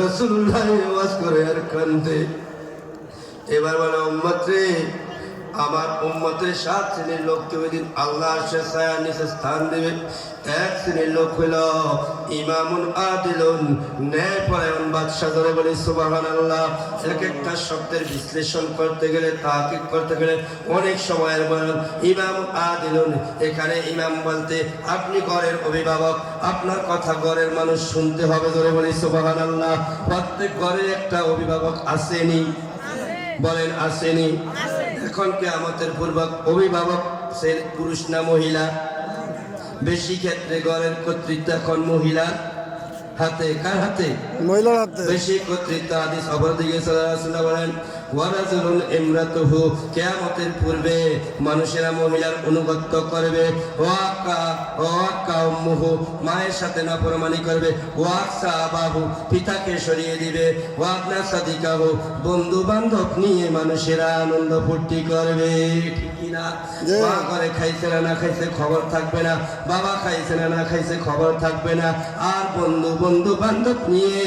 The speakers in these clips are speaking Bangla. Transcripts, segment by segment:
রসুল্লাহ করে আর কান্দে। এবার বলে উম্মত রে আমার উম্মতের সাত শ্রেণির লোককে ওই দিন আল্লাহ সে ছায়ার নিচে স্থান দেবে। এক শ্রেণির লোক হইল ইমামুন আদিলুন ন্যায় পরায়ণ বাদশাহ। ধরে বলি সুবাহান আল্লাহ এক একটা শব্দের বিশ্লেষণ করতে গেলে তাকিদ করতে গেলে অনেক সময়ের বলেন ইমাম আদিলুন, এখানে ইমাম বলতে আপনি ঘরের অভিভাবক, আপনার কথা ঘরের মানুষ শুনতে হবে। ধরে বলি সুবাহান আল্লাহ প্রত্যেক ঘরের একটা অভিভাবক আসেনি। বলেন, আসেনি। এখন কে আমাদের পূর্বক অভিভাবক সে পুরুষ না মহিলা? বেশি ক্ষেত্রে গড়ের কর্তৃত্ব এখন মহিলা। হাতে কার হাতে? মহিলার হাতে। বেশি কর্তৃত্ব আদি সবর দিকে বলেন। ওয়ারাজুলুন ইমরাতুহু কিয়ামতের পূর্বে মানুষেরা মহিলার অনুগত্য করবে। ওয়াক্কা ওয়াক্কা উম্মুহু মায়ের সাথে নাফরমানি করবে। ওয়াক্সা বাহু পিতাকে সরিয়ে দিবে। ওয়াবনা সাদিকাহু বন্ধু বান্ধব নিয়ে মানুষেরা আনন্দ ফুর্তি করবে। ঠিক না মা ঘরে খাইছে না না খাইছে খবর থাকবে না। বাবা খাইছে না না খাইছে খবর থাকবে না। আর বন্ধু বন্ধু বান্ধব নিয়ে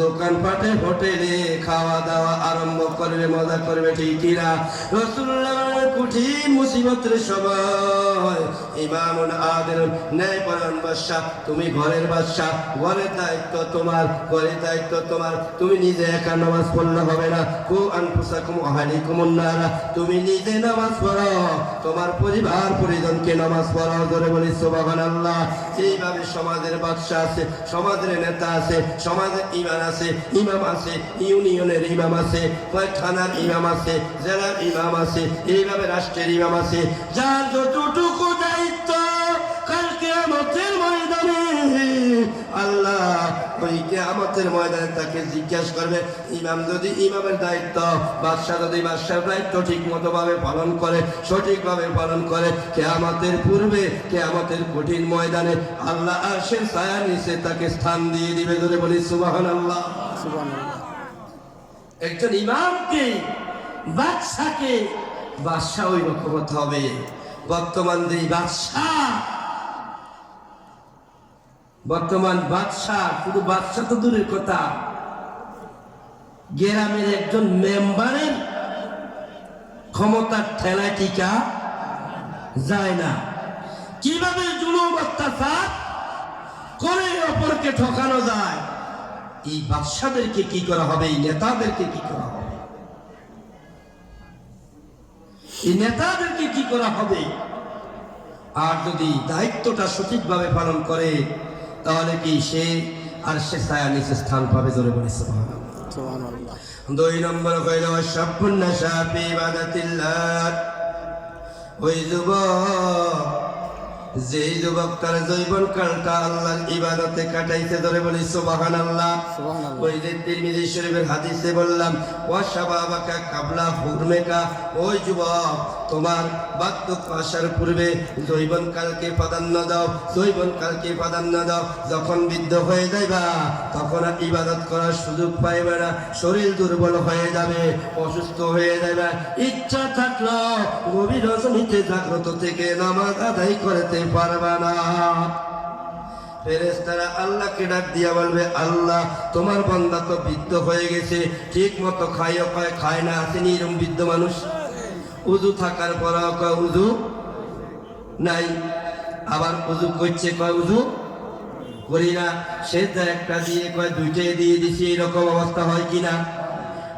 দোকানপাটে, হোটেলে খাওয়া দাওয়া আরম্ভ করবে, মজা করবে, ঠিক রসুল্লাহ মুসিবতের সময় আদের বাদশাহ, তুমি ঘরের বাদশাহ, ঘরের দায়িত্ব তোমার, ঘরের দায়িত্ব তোমার, তুমি নিজে একা নামাজ পড়লে হবে না। কু আনফুসাকুম আহালিকুম নারা, তুমি নিজে নামাজ পড়ো, তোমার পরিবার পরিজনকে নামাজ পড়াও ধরে বলি সুবহানাল্লাহ। এইভাবে সমাজের বাদশা আছে, সমাজের নেতা আছে সমাজের ইমাম আছে ইমাম আছে, ইউনিয়নের ইমাম আছে থানার ইমাম আছে, জেলার ইমাম আছে, এইভাবে রাষ্ট্রের ইমাম আছে। যার যতটুকু দায়িত্ব কালকে আমাদের ময়দানে, আল্লাহ ওই কেয়ামতের ময়দানে তাকে জিজ্ঞাসা করবে, ইমাম যদি ইমামের দায়িত্ব, বাদশাহ যদি বাদশার দায়িত্ব ঠিক মতো ভাবে পালন করে, সঠিকভাবে পালন করে, কেয়ামতের পূর্বে, কেয়ামতের কঠিন ময়দানে আল্লাহ আর সে ছায়া নিচে তাকে স্থান দিয়ে দিবে ধরে বলি সুবাহান আল্লাহ একজন ইমামকে বাদশাকে বাদশাহ ওই রকম হবে। বর্তমান যে বাদশাহ বর্তমান বাদশাহ, শুধু বাদশাহ তো দূরের কথা। গ্রামের একজন মেম্বারের ক্ষমতার ঠেলায় টিকা যায় না। কীভাবে জুলুম, অত্যাচার করে অপরকে ঠকানো যায়? এই বাদশাদেরকে কি করা হবে? এই নেতাদেরকে কি করা হবে? এই নেতাদেরকে কি করা হবে? আর যদি দায়িত্বটা সঠিকভাবে পালন করে তাহলে কি সে আর সে ছায়া নিচে স্থান পাবে জোরে বলে দুই নম্বর হইল সম্পূর্ণ সাপি বাদাতিল্লা ওই যুবক যেই যুবক তার জৈবন কালটা আল্লাহর ইবাদতে কাটাইতে ধরে বলি সুবাহান আল্লাহ ওই যে তিরমিজি শরীফের হাদিসে বললাম কাবলা হুরমেকা। ওই যুবক তোমার বার্ধক্য আসার পূর্বে জৈবন কালকে প্রাধান্য দাও জৈবন কালকে প্রাধান্য দাও। যখন বৃদ্ধ হয়ে যাইবা তখন আর ইবাদত করার সুযোগ পাইবে না শরীর দুর্বল হয়ে যাবে অসুস্থ হয়ে যাবে ইচ্ছা থাকল গভীর জাগ্রত থেকে নামাজ আদায় করতে পারবে না। ফেরেস্তারা আল্লাহকে ডাক দিয়া বলবে, আল্লাহ, তোমার বন্দা তো বৃদ্ধ হয়ে গেছে, ঠিক মতো খাইও কয়, খায় না আসেনি এরকম বৃদ্ধ মানুষ। উজু থাকার পর কয়, উজু নাই। আবার উজু করছে, কয়, উজু করি না। সে একটা দিয়ে, কয়, দুইটাই দিয়ে দিছি, এরকম অবস্থা হয় কিনা?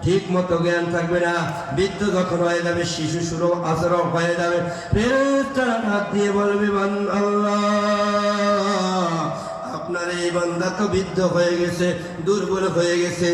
ঠিক মতো জ্ঞান থাকবে না। বৃদ্ধ যখন হয়ে যাবে, শিশু শুরু আচরণ হয়ে যাবে। ফেরেশতারা হাত দিয়ে বলবে মান আল্লাহ আপনার এই বান্দা তো বৃদ্ধ হয়ে গেছে, দুর্বল হয়ে গেছে।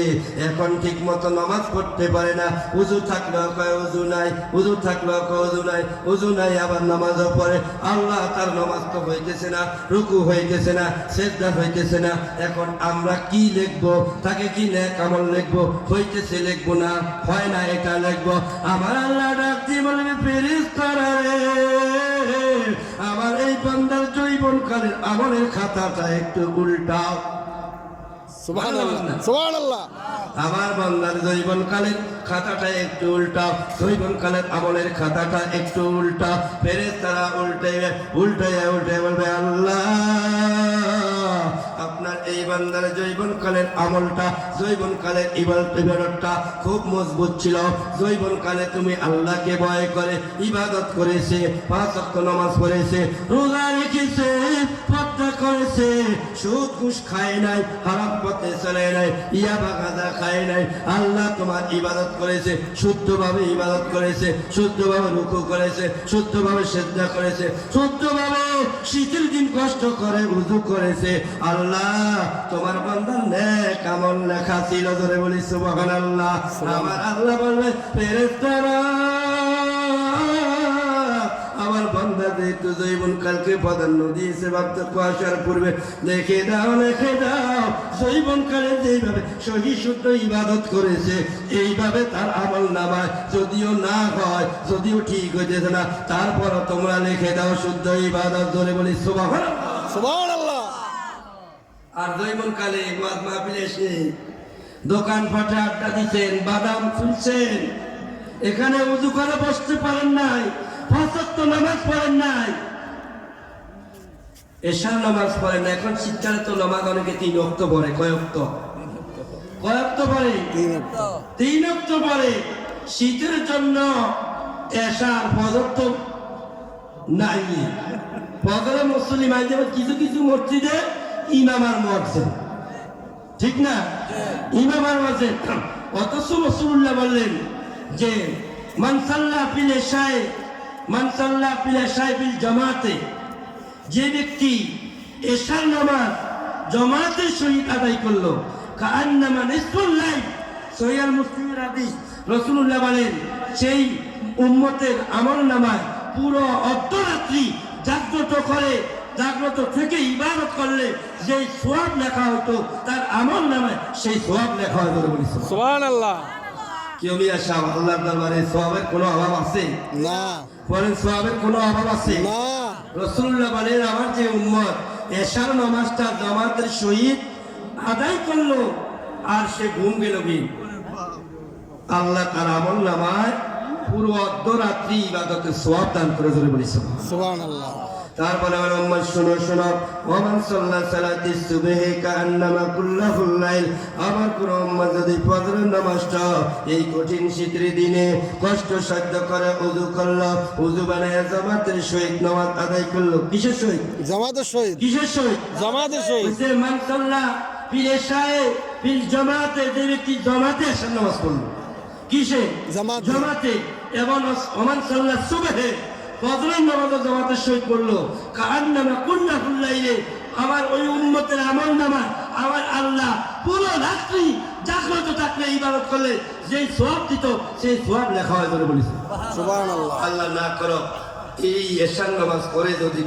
এখন ঠিক মতো নামাজ পড়তে পারে না। উজু থাকলেও কয়, উজু নাই, উজু থাকলেও কয়, উজু নাই উজু নাই, আবার নামাজও পড়ে। আল্লাহ তার নামাজ তো হইতেছে না, রুকু হইতেছে না, সেজদা হইতেছে না। এখন আমরা কি লিখব? তাকে কি নেক আমল লিখব? হইতেছে লিখব না? হয় না এটা লিখব? আমার আল্লাহ ডাক দিয়ে বলবে, ফেরেশতারা রে। এই বান্দার জৈবন কালের আমলের খাতাটা একটু উল্টাও আমার বন্দার জৈবনকালের খাতাটা একটু উল্টা জৈবনকালের আমলের খাতাটা একটু উল্টা। ফেরে তারা উল্টে উল্টে উল্টে বলবে আল্লাহ! আপনার এই বান্দার জৈবনকালের আমলটা, জৈবনকালের ইবাদত ইবাদতটা খুব মজবুত ছিল। জৈবনকালে তুমি আল্লাহকে ভয় করে ইবাদত করেছে, পাঁচ ওয়াক্ত নামাজ পড়েছে, রোজা রেখেছে, পর্দা করেছে, সুদ ঘুষ খায় নাই, হারাম পথে চলে নাই ইয়াবা গাঁজা খায় নাই। আল্লাহ তোমার ইবাদত করেছে, শুদ্ধভাবে ইবাদত করেছে, শুদ্ধভাবে রুকু করেছে, শুদ্ধভাবে সেদ্ধা করেছে, শুদ্ধভাবে শীতের দিন কষ্ট করে উজু করেছে আল্লাহ তোমার বান্দার নেক আমল লেখা ছিল ধরে বলি সুবহানাল্লাহ। আমার আল্লাহ বলবে ফেরেশতারা আমার জৈবন কালকে প্রাধান্য দিয়েছে বার্ধক্য আসার পূর্বে দেখে দাও দাও জৈবন কালে যেইভাবে সহি শুদ্ধ ইবাদত করেছে এইভাবে তার আমল নামায় যদিও না হয় যদিও ঠিক হইতেছে না তারপরও তোমরা লিখে দাও শুদ্ধ ইবাদত ধরে বলি সুবাহ সুবহান আল্লাহ আর জৈবন কালে ওয়াজ মাহফিলে এসে দোকান ফাটে আড্ডা দিচ্ছেন বাদাম ফুলছেন এখানে উজু করে বসতে পারেন নাই ফাঁসত্ব নামাজ পড়েন নাই। এশার নামাজ পড়েন না এখন শীতকালে তো নামাজ অনেকে তিন অক্ত পড়ে কয় অক্ত? কয় অক্ত পড়ে? তিন অক্ত। পড়ে। শীতের জন্য এশার ফজর তো নাই। ফজরে মুসলিম আইতে কিছু কিছু মসজিদে ইমাম আর মরছে ঠিক না? ইমাম আর মরছে অথচ রসুল্লাহ বললেন যে মানসাল্লাহ পিলে শাহে মানসাল্লাহ পিলে শাহে বিল জামাতে। যে ব্যক্তি এশার নামাজ জমাতের সহিত আদায় করল কান্নামা নিসফুল লাইফ সহিয়াল মুসলিমের হাদিস রসুল্লাহ বলেন, সেই উম্মতের আমল নামায় পুরো অর্ধরাত্রি জাগ্রত করে জাগ্রত থেকে ইবাদত করলে যেই সোয়াব লেখা হতো তার আমল নামে সেই সোয়াব লেখা হয় বলে বলিস সুবহান আল্লাহ কেউ মিয়া সাহেব আল্লাহর দরবারে সোয়াবের কোনো অভাব আছে? না। বলেন সোয়াবের কোনো অভাব আছে? না। রসুল্লাহ বলেন আমার যে উম্মত এশার নামাজটা জামাতের সহিত আদায় করল আর সে ঘুম গেল কি? আল্লাহ তার আমল নামায় পুরো অর্ধরাত্রি ইবাদতের সোয়াব দান করে ধরে বলিস সুবহান আল্লাহ তারপরে আমার উম্মত শোনো শোনো। ওমান সাল্লাহ সালাতি সুবহে কান্নামা কুল্লাহুল লাইল। আমার কোন উম্মত যদি ফজরের নামাজটা এই কঠিন শীতের দিনে কষ্ট সাধ্য করে উজু করল উযু বানায় জামাতের সহিত নামাজ আদায় করল। কিসের সহিত? জামাতের শহীদ কিসের সহিত? জামাতের বলছে মান সাল্লাহ ফিল ইশায়ে ফিল জামাতে যে ব্যক্তি জামাতে আসার নামাজ পড়ল? কিসে জামাতে। জামাতে। এবং ওমান সাল্লাহ সুবহে ফজরের নামাজ জামাতের সহিত পড়ল। কার নামা কন্যা ফুল্লাইলে। আমার ওই উন্মতের আমল নামা আমার আল্লাহ পুরো রাত্রি জাগ্রত থাকলে ইবাদত করলে যেই সোয়াব দিত সেই সোয়াব লেখা হয় বলে বলেছে আল্লাহ না করো এই এশার নামাজ করে যদি